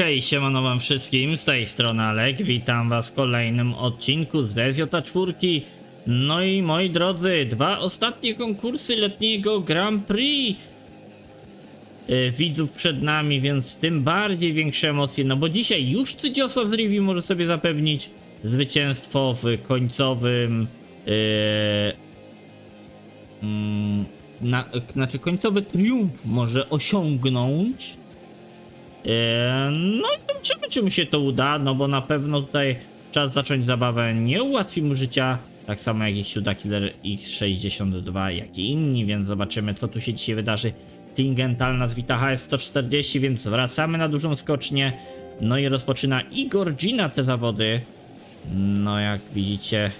Okej, siemano wam wszystkim, z tej strony Alek, witam was w kolejnym odcinku z Desjota 4. No i moi drodzy, dwa ostatnie konkursy letniego Grand Prix e, widzów przed nami, więc tym bardziej większe emocje, no bo dzisiaj już Cydziosław z Rivi może sobie zapewnić zwycięstwo w końcowym mm, na, znaczy końcowy triumf może osiągnąć No i zobaczymy, czy mu się to uda, no bo na pewno tutaj czas zacząć zabawę nie ułatwi mu życia, tak samo jak i Siuda Killer X62, jak i inni, więc zobaczymy, co tu się dzisiaj wydarzy. Tingental nas wita HS140, więc wracamy na dużą skocznię. No i rozpoczyna Igor Gina te zawody. No jak widzicie,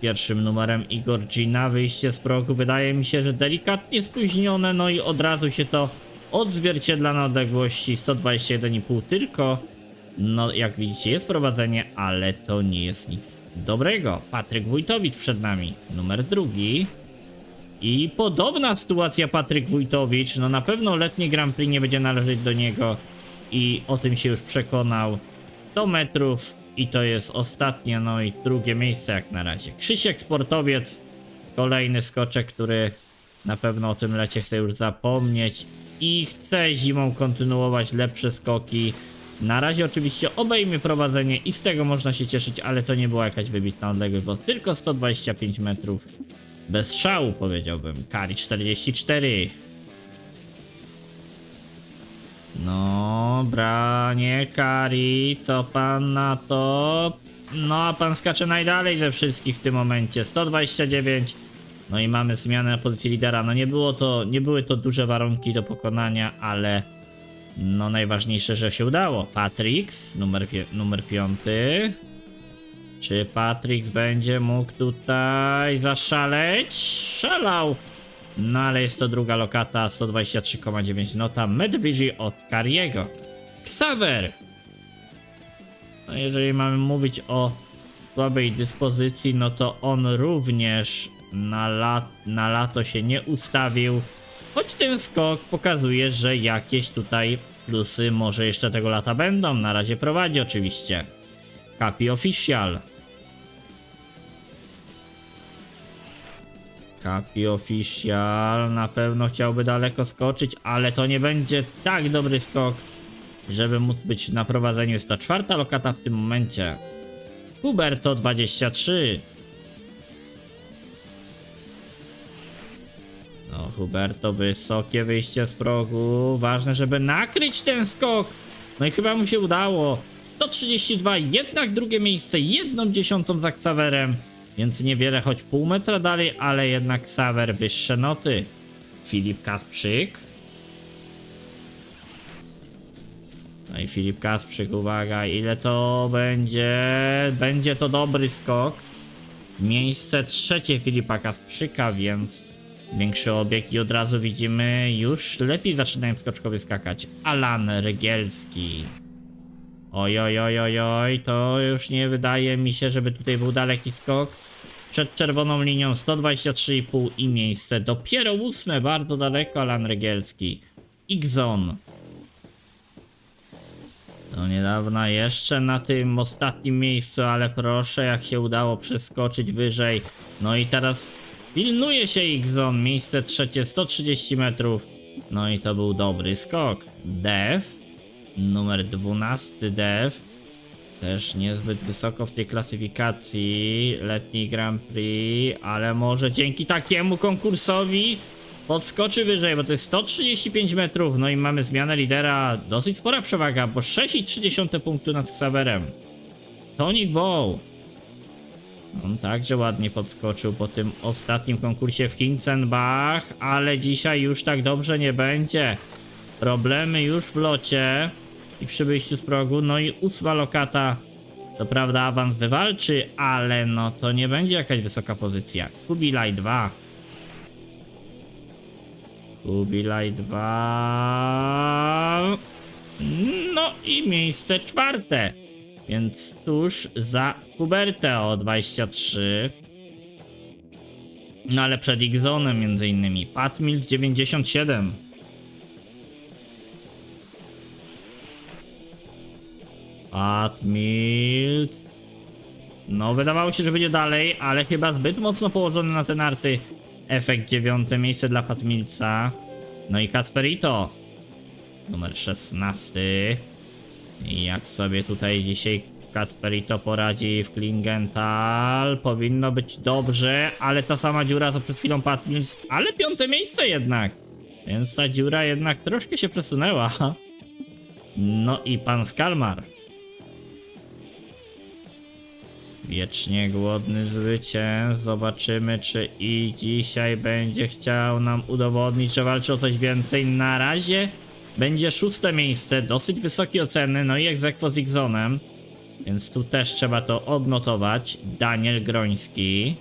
pierwszym numerem Igor Gina, wyjście z progu wydaje mi się, że delikatnie spóźnione, no i od razu się to odzwierciedla na odległości 121,5 tylko. No jak widzicie jest prowadzenie, ale to nie jest nic dobrego. Patryk Wójtowicz przed nami, numer drugi. I podobna sytuacja Patryk Wójtowicz, no na pewno letni Grand Prix nie będzie należeć do niego i o tym się już przekonał. 100 metrów i to jest ostatnie, no i drugie miejsce jak na razie. Krzysiek Sportowiec, kolejny skoczek, który na pewno o tym lecie chce już zapomnieć i chce zimą kontynuować lepsze skoki. Na razie oczywiście obejmie prowadzenie i z tego można się cieszyć, ale to nie była jakaś wybitna odległość, bo tylko 125 metrów. Bez szału powiedziałbym. Kari 44. No, branie Kari, co pan na to? No, a pan skacze najdalej ze wszystkich w tym momencie. 129. No i mamy zmianę pozycji lidera. No nie było to, nie były to duże warunki do pokonania, ale no najważniejsze, że się udało. Patrix, numer, numer piąty. Czy Patrix będzie mógł tutaj zaszaleć? Szalał! No ale jest to druga lokata, 123,9 nota. Medvigi od Kariego. Xaver! No jeżeli mamy mówić o słabej dyspozycji, no to on również na, lat, na lato się nie ustawił. Choć ten skok pokazuje, że jakieś tutaj plusy może jeszcze tego lata będą. Na razie prowadzi oczywiście. Capi Official. Capi Official na pewno chciałby daleko skoczyć, ale to nie będzie tak dobry skok, żeby móc być na prowadzeniu. Jest to czwarta lokata w tym momencie. Huberto 23. Huberto, wysokie wyjście z progu. Ważne, żeby nakryć ten skok. No i chyba mu się udało. 132, jednak drugie miejsce, jedną dziesiątą za Xaverem. Więc niewiele, choć pół metra dalej, ale jednak Xaver wyższe noty. Filip Kasprzyk. No i Filip Kasprzyk, uwaga, ile to będzie? Będzie to dobry skok. Miejsce trzecie Filipa Kasprzyka, więc większy obieg i od razu widzimy, już lepiej zaczynają skoczkowie skakać. Alan Rygielski. Oj, oj, oj, oj, oj, to już nie wydaje mi się, żeby tutaj był daleki skok. Przed czerwoną linią 123,5 i miejsce dopiero ósme, bardzo daleko Alan Rygielski. Xon. Do niedawna jeszcze na tym ostatnim miejscu, ale proszę, jak się udało przeskoczyć wyżej. No i teraz pilnuje się Xon, miejsce trzecie, 130 metrów. No i to był dobry skok. Dev, numer 12 Dev. Też niezbyt wysoko w tej klasyfikacji letni Grand Prix, ale może dzięki takiemu konkursowi podskoczy wyżej, bo to jest 135 metrów, no i mamy zmianę lidera, dosyć spora przewaga, bo 6,3 punktu nad Xaverem. Tonic Bow. On także ładnie podskoczył po tym ostatnim konkursie w Kinzenbach, ale dzisiaj już tak dobrze nie będzie. Problemy już w locie i przy wyjściu z progu, no i ósma lokata. To prawda awans wywalczy, ale no to nie będzie jakaś wysoka pozycja. Kubilaj 2. Kubilaj 2. No i miejsce czwarte. Więc tuż za Hubertę o 23. No ale przed Igzonem między innymi. Pat Mills 97. Atmild. No, wydawało się, że będzie dalej, ale chyba zbyt mocno położony na te narty. Efekt dziewiąte, miejsce dla Patmilca. No i Kasperito. Numer 16. Jak sobie tutaj dzisiaj Kasperito poradzi w Klingenthal, powinno być dobrze, ale ta sama dziura to przed chwilą Patmilc, ale piąte miejsce jednak. Więc ta dziura jednak troszkę się przesunęła. No i pan Skalmar. Wiecznie głodny zwycięz. Zobaczymy, czy i dzisiaj będzie chciał nam udowodnić, że walczy o coś więcej. Na razie będzie szóste miejsce, dosyć wysokie oceny, no i egzekwo z Igzonem. Więc tu też trzeba to odnotować. Daniel Groński.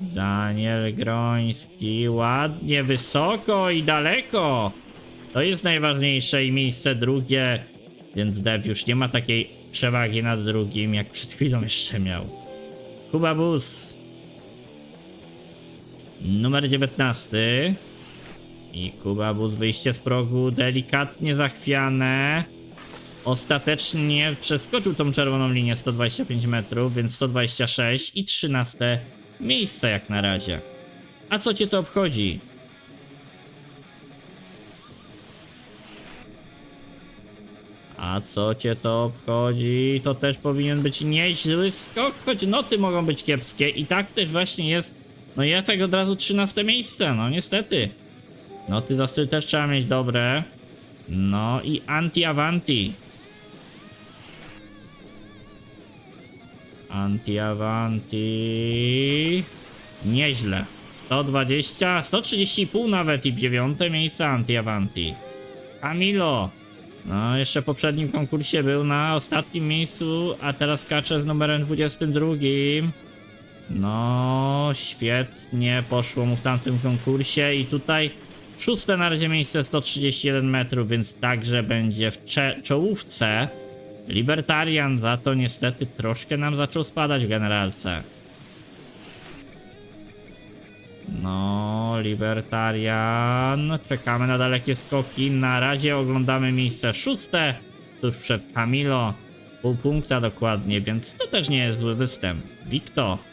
Daniel Groński, ładnie, wysoko i daleko. To jest najważniejsze i miejsce drugie, więc Dev już nie ma takiej przewagi nad drugim, jak przed chwilą jeszcze miał. Kuba Bus. Numer 19. I Kuba Bus wyjście z progu delikatnie zachwiane. Ostatecznie przeskoczył tą czerwoną linię 125 metrów, więc 126 i 13 miejsce jak na razie. A co cię to obchodzi? A co cię to obchodzi? To też powinien być nieźły skok, choć noty mogą być kiepskie i tak też właśnie jest. No i efekt od razu 13 miejsce, no niestety. Noty za styl też trzeba mieć dobre. No i anti-avanti. Anti-avanti. Nieźle. 120, 130,5 nawet i dziewiąte miejsce anti-avanti. Camilo. No, jeszcze w poprzednim konkursie był na ostatnim miejscu, a teraz skacze z numerem 22. No, świetnie poszło mu w tamtym konkursie i tutaj szóste na razie miejsce 131 metrów, więc także będzie w czołówce. Libertarian za to niestety troszkę nam zaczął spadać w generalce. No, Libertarian. Czekamy na dalekie skoki. Na razie oglądamy miejsce szóste, tuż przed Camilo. Pół punkta dokładnie, więc to też nie jest zły występ. Wikto.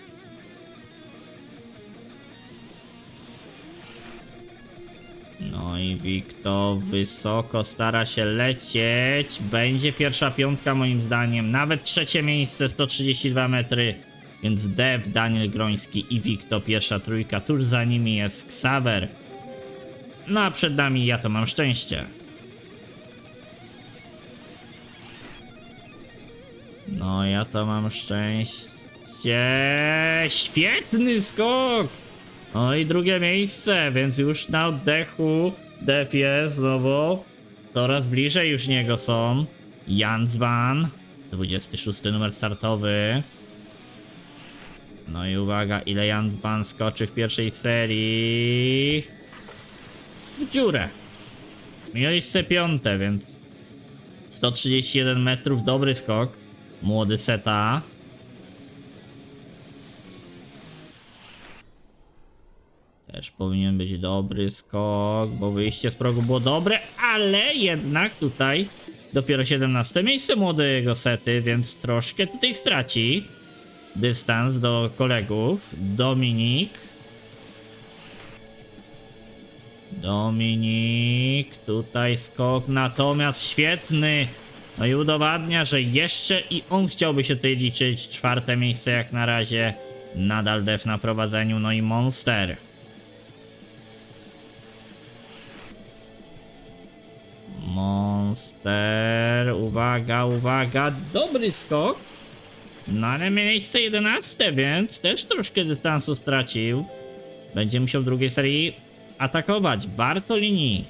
No i Wikto wysoko stara się lecieć. Będzie pierwsza piątka moim zdaniem. Nawet trzecie miejsce 132 metry. Więc Dev, Daniel Groński i Wikto pierwsza trójka. Tuż za nimi jest Xaver. No a przed nami ja to mam szczęście. No ja to mam szczęście. Świetny skok! No i drugie miejsce, więc już na oddechu Def jest znowu. Coraz bliżej już niego są. Jansban, 26 numer startowy. No i uwaga, ile Jansban skoczy w pierwszej serii. W dziurę. Miejsce piąte, więc 131 metrów, dobry skok. Młody seta. Też powinien być dobry skok, bo wyjście z progu było dobre, ale jednak tutaj dopiero 17 miejsce młodego sety, więc troszkę tutaj straci dystans do kolegów. Dominik. Dominik, tutaj skok, natomiast świetny. No i udowadnia, że jeszcze i on chciałby się tutaj liczyć. Czwarte miejsce jak na razie. Nadal def na prowadzeniu, no i monster. Monster, uwaga, uwaga, dobry skok. No ale miejsce 11, więc też troszkę dystansu stracił. Będzie musiał w drugiej serii atakować. Bartolini.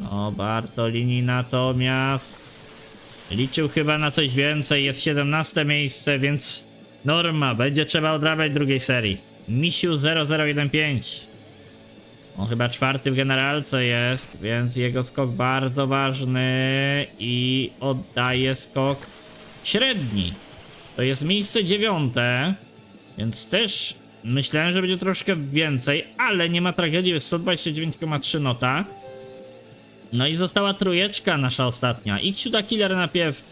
No, Bartolini natomiast liczył chyba na coś więcej. Jest 17 miejsce, więc norma. Będzie trzeba odrabiać drugiej serii. Misiu 0015. On chyba czwarty w generalce jest, więc jego skok bardzo ważny i oddaje skok średni. To jest miejsce dziewiąte, więc też Myślałem, że będzie troszkę więcej, ale nie ma tragedii, jest 129,3 nota. No i została trójeczka nasza ostatnia. I Ksiuda Killer najpierw.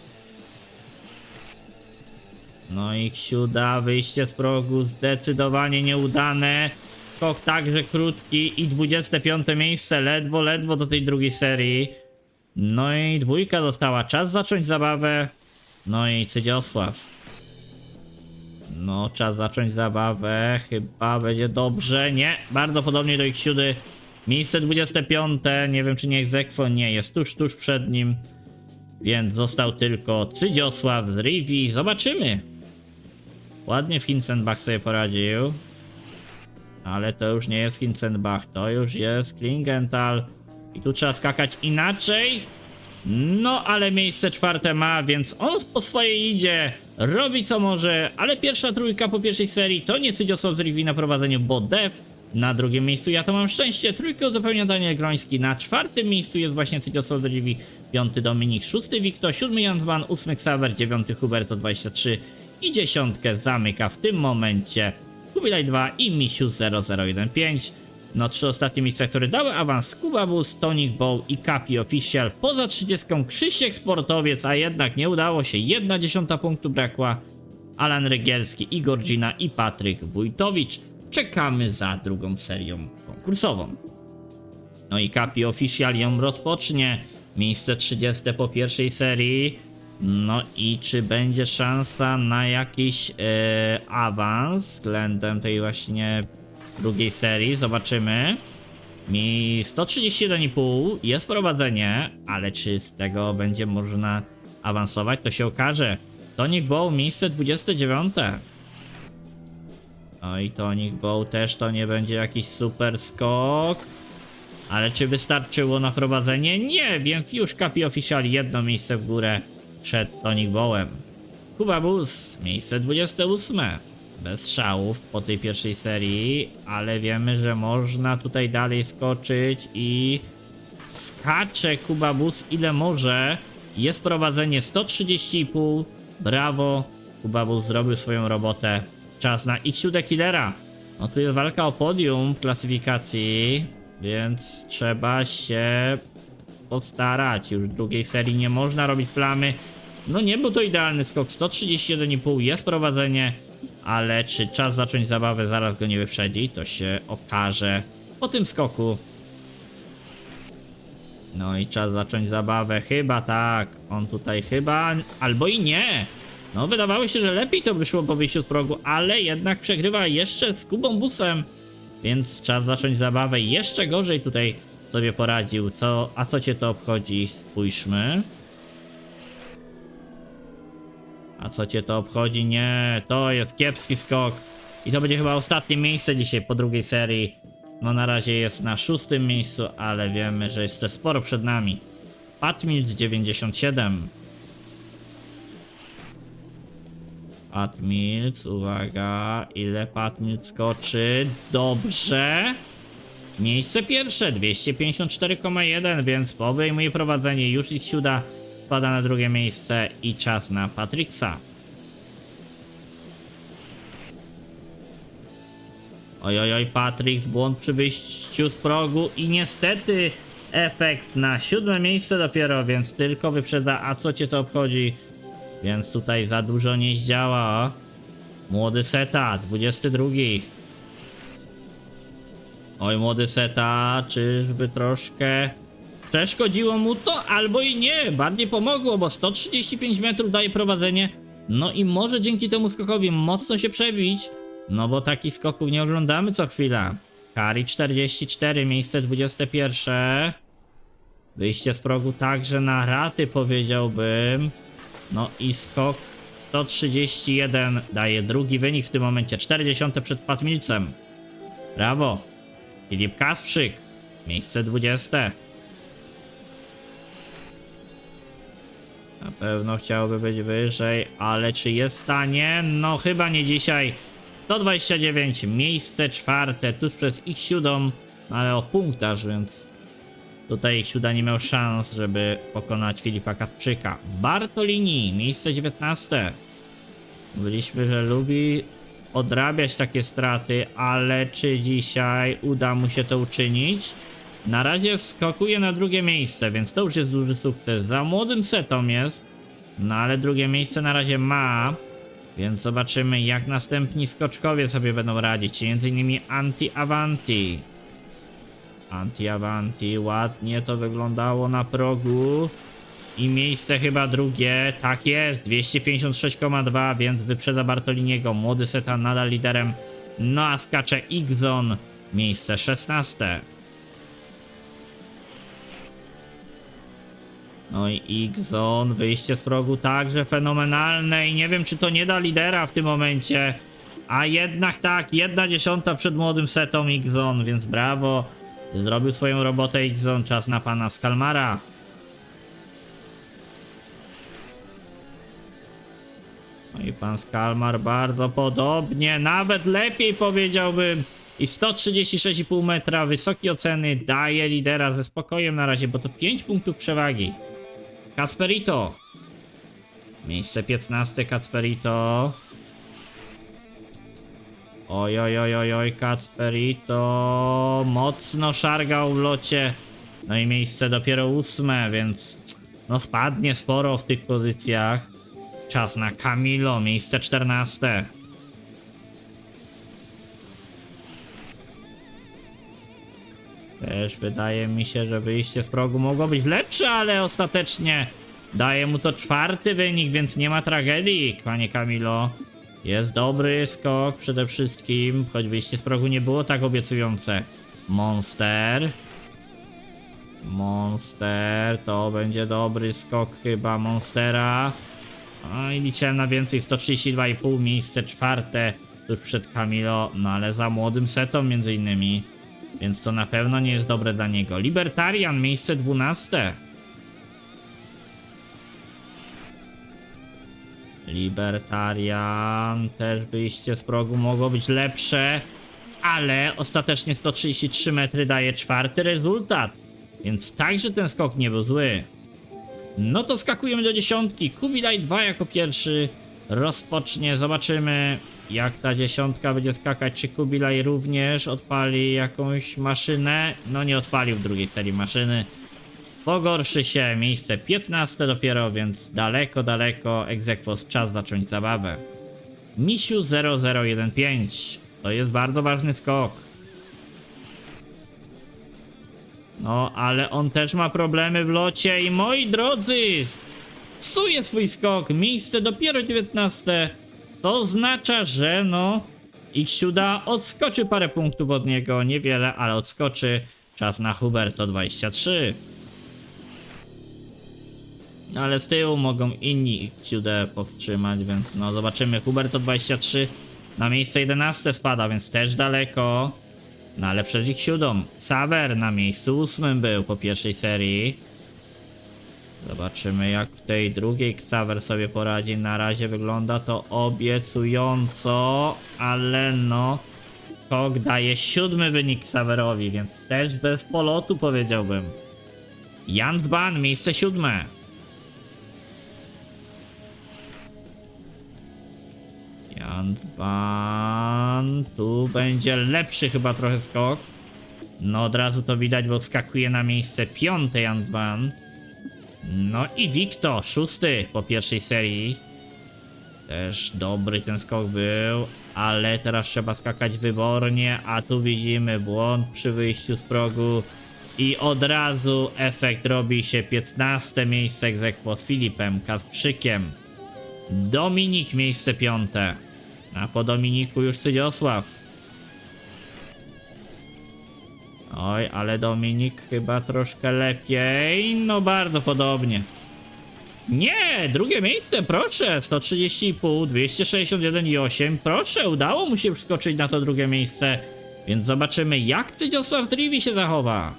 No i Ksiuda, wyjście z progu zdecydowanie nieudane. Skok także krótki i 25 miejsce, ledwo, ledwo do tej drugiej serii. No i dwójka została, czas zacząć zabawę. No i Cydziosław. No, czas zacząć zabawę. Chyba będzie dobrze. Nie, bardzo podobnie do ich siódy. Miejsce 25. Nie wiem, czy nie egzekwo. Nie, jest tuż, tuż przed nim. Więc został tylko Cydziosław z Rivi. Zobaczymy. Ładnie w Hinsenbach sobie poradził. Ale to już nie jest Hinsenbach, to już jest Klingenthal. I tu trzeba skakać inaczej. No, ale miejsce czwarte ma, więc on po swoje idzie, robi co może, ale pierwsza trójka po pierwszej serii to nie Cydziosław z Rivi na prowadzeniu, bo Dev na drugim miejscu, ja to mam szczęście, trójkę uzupełnia Daniel Groński, na czwartym miejscu jest właśnie Cydziosław z Rivi, piąty Dominik, szósty Wikto, siódmy Jansman, ósmy Xaver, dziewiąty Huberto 23 i dziesiątkę zamyka w tym momencie Kubilaj 2 i Misiu 0015. No trzy ostatnie miejsca, które dały awans Kubabus, Tonic Bow i Kapi Official. Poza 30 Krzysiek Sportowiec, a jednak nie udało się. Jedna dziesiąta punktu brakła. Alan Rygielski, Igor Gina i Patryk Wójtowicz. Czekamy za drugą serią konkursową. No i Kapi Official ją rozpocznie. Miejsce 30 po pierwszej serii. No i czy będzie szansa na jakiś e, awans względem tej właśnie drugiej serii? Zobaczymy. Mi 131,5 jest prowadzenie, ale czy z tego będzie można awansować, to się okaże. Tonic Bow miejsce 29. No i Tonic Bow też to nie będzie jakiś super skok. Ale czy wystarczyło na prowadzenie? Nie, więc już Kapi Official jedno miejsce w górę przed Tonic Bowem. Kuba Bus, miejsce 28. Bez szałów po tej pierwszej serii, ale wiemy, że można tutaj dalej skoczyć i skacze Kuba Bus ile może. Jest prowadzenie 130,5. Brawo, Kuba Bus zrobił swoją robotę. Czas na X7 Killera. No tu jest walka o podium w klasyfikacji, więc trzeba się postarać. Już w drugiej serii nie można robić plamy. No nie był to idealny skok. 131,5 jest prowadzenie, ale czy czas zacząć zabawę zaraz go nie wyprzedzi, to się okaże po tym skoku. No i czas zacząć zabawę. Chyba tak. On tutaj chyba. Albo i nie. No wydawało się, że lepiej to wyszło po wyjściu z progu, ale jednak przegrywa jeszcze z Kubą Busem. Więc czas zacząć zabawę. Jeszcze gorzej tutaj sobie poradził. Co, a co cię to obchodzi? Spójrzmy. A co cię to obchodzi? Nie, to jest kiepski skok. I to będzie chyba ostatnie miejsce dzisiaj po drugiej serii. No na razie jest na szóstym miejscu, ale wiemy, że to sporo przed nami. Patmilc 97. Patmilc, uwaga, ile Patmilc skoczy? Dobrze. Miejsce pierwsze, 254,1, więc obejmuje prowadzenie. Już ich siuda spada na drugie miejsce i czas na Patricksa. Oj, oj, oj, Patrix, błąd przy wyjściu z progu i niestety efekt na siódme miejsce dopiero, więc tylko wyprzedza, a co cię to obchodzi? Więc tutaj za dużo nie zdziała. Młody Seta, 22. Oj, młody Seta, czyżby troszkę przeszkodziło mu to, albo i nie, bardziej pomogło, bo 135 metrów daje prowadzenie, no i może dzięki temu skokowi mocno się przebić, no bo takich skoków nie oglądamy co chwila. Kari 44, miejsce 21. Wyjście z progu także na raty powiedziałbym. No i skok 131 daje drugi wynik w tym momencie, 40 przed Patmilcem. Brawo. Filip Kasprzyk, miejsce 20. Na pewno chciałby być wyżej, ale czy jest w stanie? No chyba nie dzisiaj. 129, miejsce czwarte, tuż przez ich siódą, ale o punktaż, więc tutaj sióda nie miał szans, żeby pokonać Filipa Kasprzyka. Bartolini, miejsce 19. Mówiliśmy, że lubi odrabiać takie straty, ale czy dzisiaj uda mu się to uczynić? Na razie wskakuje na drugie miejsce, więc to już jest duży sukces. Za młodym setą jest, no ale drugie miejsce na razie ma. Więc zobaczymy jak następni skoczkowie sobie będą radzić, między innymi Anti-Avanti. Anti-Avanti, ładnie to wyglądało na progu. I miejsce chyba drugie, tak jest, 256,2, więc wyprzedza Bartoliniego. Młody Seta nadal liderem, no a skacze Igzon, miejsce 16. No i Igzon, wyjście z progu także fenomenalne i nie wiem czy to nie da lidera w tym momencie. A jednak tak, jedna dziesiąta przed młodym setą Igzon, więc brawo. Zrobił swoją robotę Igzon, czas na pana Skalmara. No i pan Skalmar bardzo podobnie, nawet lepiej powiedziałbym. I 136,5 metra, wysokie oceny, daje lidera ze spokojem na razie, bo to 5 punktów przewagi. Kasperito. Miejsce 15 Kacperito. Oj, oj, oj, oj, oj, Kacperito. Mocno szargał w locie. No i miejsce dopiero ósme, więc no spadnie sporo w tych pozycjach. Czas na Camilo, miejsce 14. Też wydaje mi się, że wyjście z progu mogło być lepsze, ale ostatecznie daje mu to czwarty wynik, więc nie ma tragedii, panie Camilo. Jest dobry skok przede wszystkim, choć wyjście z progu nie było tak obiecujące. Monster. Monster, to będzie dobry skok chyba Monstera. No i liczyłem na więcej, 132,5, miejsce czwarte tuż przed Camilo, no ale za młodym setą między innymi. Więc to na pewno nie jest dobre dla niego. Libertarian, miejsce 12. Libertarian, też wyjście z progu mogło być lepsze, ale ostatecznie 133 metry daje czwarty rezultat. Więc także ten skok nie był zły. No to skakujemy do dziesiątki. Kubilaj 2 jako pierwszy rozpocznie. Zobaczymy jak ta dziesiątka będzie skakać. Czy Kubilaj również odpali jakąś maszynę? No nie odpalił w drugiej serii maszyny. Pogorszy się. Miejsce 15 dopiero, więc daleko, daleko. Egzekwos czas zacząć zabawę. Misiu 0015. To jest bardzo ważny skok. No, ale on też ma problemy w locie i moi drodzy, psuje swój skok, miejsce dopiero 19. To oznacza, że no, ich siuda odskoczy parę punktów od niego, niewiele, ale odskoczy. Czas na Huberto 23. Ale z tyłu mogą inni ich powstrzymać, więc no zobaczymy. Huberto 23 na miejsce 11 spada, więc też daleko. No ale przed ich siódą. Saver na miejscu ósmym był po pierwszej serii. Zobaczymy jak w tej drugiej Xaver sobie poradzi. Na razie wygląda to obiecująco, ale no... Kok daje siódmy wynik Xaverowi, więc też bez polotu powiedziałbym. Jansban, miejsce siódme. Jansban, tu będzie lepszy chyba trochę skok. No od razu to widać, bo skakuje na miejsce piąte Jansban. No i Wikto, szósty po pierwszej serii. Też dobry ten skok był, ale teraz trzeba skakać wybornie, a tu widzimy błąd przy wyjściu z progu. I od razu efekt robi się 15 miejsce egzekwo z Filipem Kasprzykiem. Dominik miejsce piąte. A po Dominiku już Cydziosław. Oj, ale Dominik chyba troszkę lepiej. No bardzo podobnie. Nie, drugie miejsce, proszę. 130,5, 261,8. Proszę, udało mu się wskoczyć na to drugie miejsce. Więc zobaczymy, jak Cydziosław Trivi się zachowa.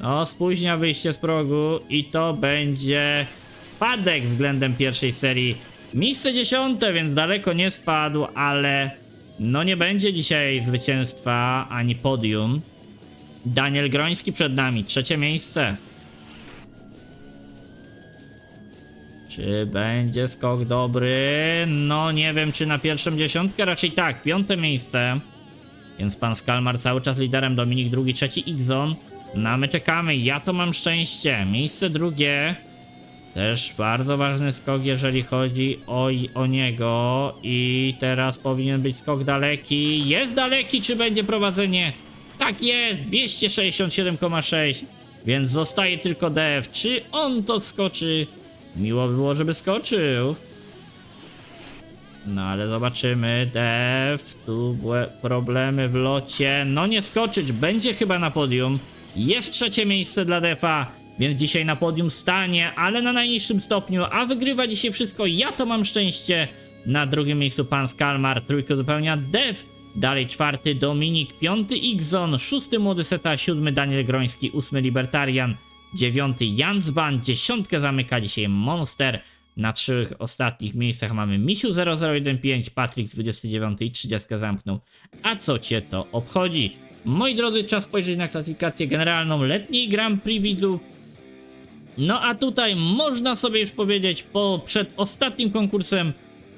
No, spóźnia wyjście z progu i to będzie spadek względem pierwszej serii. Miejsce dziesiąte, więc daleko nie spadł, ale no nie będzie dzisiaj zwycięstwa ani podium. Daniel Groński przed nami, trzecie miejsce. Czy będzie skok dobry? No nie wiem, czy na pierwszą dziesiątkę, raczej tak, piąte miejsce. Więc pan Skalmar cały czas liderem, Dominik drugi, trzeci Igzon. No my czekamy, ja to mam szczęście. Miejsce drugie. Też bardzo ważny skok, jeżeli chodzi o, o niego. I teraz powinien być skok daleki. Jest daleki, czy będzie prowadzenie? Tak jest, 267,6. Więc zostaje tylko DF. Czy on to skoczy? Miło by było, żeby skoczył. No ale zobaczymy. Def, tu problemy w locie. No nie skoczyć, będzie chyba na podium. Jest trzecie miejsce dla Defa, więc dzisiaj na podium stanie, ale na najniższym stopniu, a wygrywa dzisiaj wszystko. Ja to mam szczęście. Na drugim miejscu pan Skalmar, trójkę dopełnia Def. Dalej czwarty Dominik, piąty Igzon, szósty Młody Seta, siódmy Daniel Groński, ósmy Libertarian, dziewiąty Jansban, dziesiątkę zamyka dzisiaj Monster. Na trzech ostatnich miejscach mamy Misiu 0015, Patryk z 29 i 30 zamknął. A co cię to obchodzi? Moi drodzy, czas spojrzeć na klasyfikację generalną letniej Grand Prix widzów. No a tutaj można sobie już powiedzieć, po przed ostatnim konkursem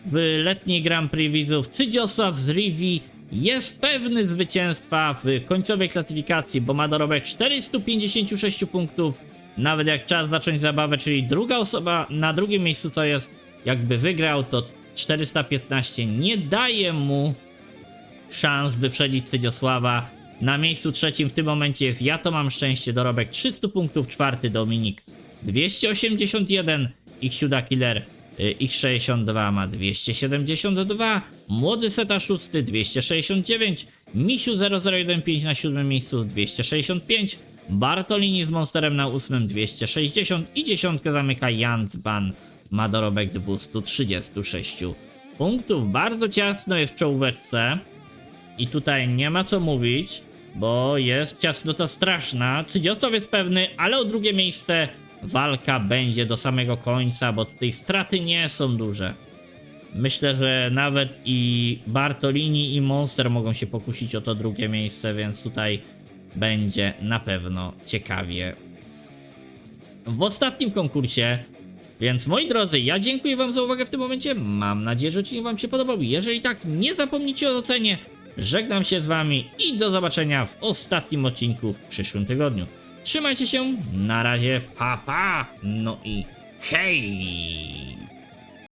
w letniej Grand Prix widzów Cydziosław z Rivi jest pewny zwycięstwa w końcowej klasyfikacji, bo ma dorobek 456 punktów. Nawet jak czas zacząć zabawę, czyli druga osoba na drugim miejscu, co jest jakby wygrał, to 415 nie daje mu szans wyprzedzić Cydziosława. Na miejscu trzecim w tym momencie jest Ja to mam szczęście, dorobek 300 punktów, czwarty Dominik 281, ich siuda killer y, ich 62 ma 272, młody seta szósty 269, Misiu 0015 na siódmym miejscu 265, Bartolini z Monsterem na ósmym 260 i dziesiątkę zamyka Jansban, ma dorobek 236 punktów. Bardzo ciasno jest w czołóweczce. I tutaj nie ma co mówić, bo jest ciasnota straszna. Cydziosław jest pewny, ale o drugie miejsce walka będzie do samego końca, bo tutaj straty nie są duże. Myślę, że nawet i Bartolini i Monster mogą się pokusić o to drugie miejsce, więc tutaj będzie na pewno ciekawie. W ostatnim konkursie więc moi drodzy, ja dziękuję wam za uwagę w tym momencie. Mam nadzieję, że odcinek wam się podobał. Jeżeli tak, nie zapomnijcie o ocenie. Żegnam się z wami i do zobaczenia w ostatnim odcinku w przyszłym tygodniu. Trzymajcie się, na razie, pa pa, no i hej!